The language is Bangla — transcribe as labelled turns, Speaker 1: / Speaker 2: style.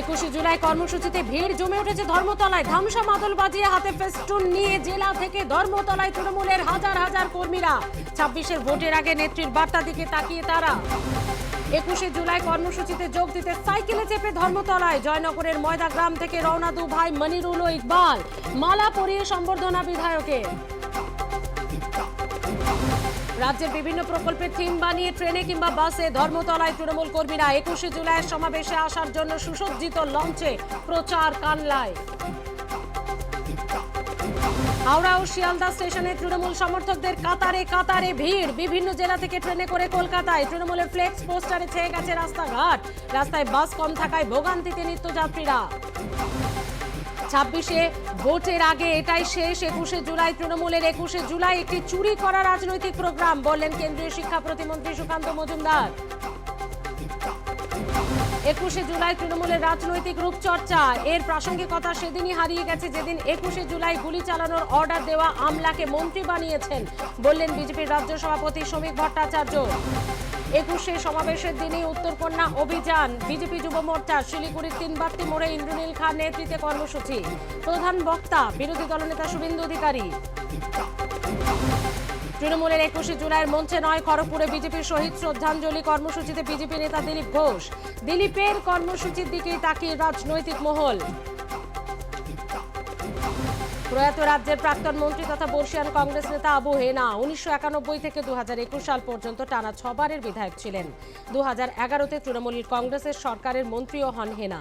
Speaker 1: একুশে জুলাই কর্মসূচিতে ভিড় জমে উঠেছে ধর্মতলায়। ধামসা মাদল বাজিয়ে হাতে ফেস্টুন নিয়ে জেলা থেকে ধর্মতলায় তৃণমূলের হাজার হাজার কর্মীরা। ছাব্বিশের ভোটের আগে নেত্রীর বার্তা দিকে তাকিয়ে তারা। একুশে জুলাই কর্মসূচিতে যোগ দিতে সাইকেলে চেপে ধর্মতলায়। জয়নগরের ময়দা গ্রাম থেকে রওনা দু ভাই মনিরুল ইকবাল। মালা পরিয়ে সম্বর্ধনা বিধায়কের। রাজ্যের বিভিন্ন প্রকল্পের থিম বানিয়ে ট্রেনে কিংবা বাসে ধর্মতলায় তৃণমূল কর্মীরা একুশে জুলাইয়ের সমাবেশে আসার জন্য সুসজ্জিত লঞ্চে প্রচার কানলায়। হাওড়া ও শিয়ালদা স্টেশনে তৃণমূল সমর্থকদের কাতারে কাতারে ভিড়। বিভিন্ন জেলা থেকে ট্রেনে করে কলকাতায় তৃণমূলের ফ্লেক্স পোস্টারে ছেয়ে গেছে রাস্তাঘাট। রাস্তায় বাস কম থাকায় ভোগান্তিতে নিত্যযাত্রীরা। ছাব্বিশে ভোটের আগে এটাই শেষ, একুশে জুলাই, তৃণমূলের একুশে জুলাই একটি চুরি করা রাজনৈতিক প্রোগ্রাম, বললেন কেন্দ্রীয় শিক্ষা প্রতিমন্ত্রী সুকান্ত মজুমদার। একুশে জুলাই তৃণমূলের রাজনৈতিক রূপচর্চা, এর প্রাসঙ্গিকতা সেদিনই হারিয়ে গেছে, যেদিন একুশে জুলাই গুলি চালানোর অর্ডার দেওয়া আমলাকে মন্ত্রী বানিয়েছেন, বললেন বিজেপির রাজ্য সভাপতি শ্রমিক ভট্টাচার্য। একুশে সমাবেশের দিনই উত্তরকন্যা অভিযান। বিজেপি যুব মোর্চা শিলিগুড়ির তিনবাত্তি মোড়ে ইন্দ্রনীল খান নেতৃত্বে কর্মসূচি। প্রধান বক্তা, বিরোধী দলনেতা শুভেন্দু অধিকারী। তৃণমূলের একুশে জুলাইয়ের মঞ্চে নয়, খড়গপুরে বিজেপির শহীদ শ্রদ্ধাঞ্জলি কর্মসূচিতে বিজেপি নেতা দিলীপ ঘোষ। দিলীপের কর্মসূচির দিকেই তাকিয়ে রাজনৈতিক মহল। প্রয়াত রাজ্যের প্রাক্তন মন্ত্রী তথা বর্ষিয়ান কংগ্রেস নেতা আবু হেনা উনিশশো একানব্বই থেকে দু হাজার একুশ সাল পর্যন্ত টানা ছবারের বিধায়ক ছিলেন। দু হাজার এগারোতে তৃণমূল কংগ্রেসের সরকারের মন্ত্রীও হন হেনা।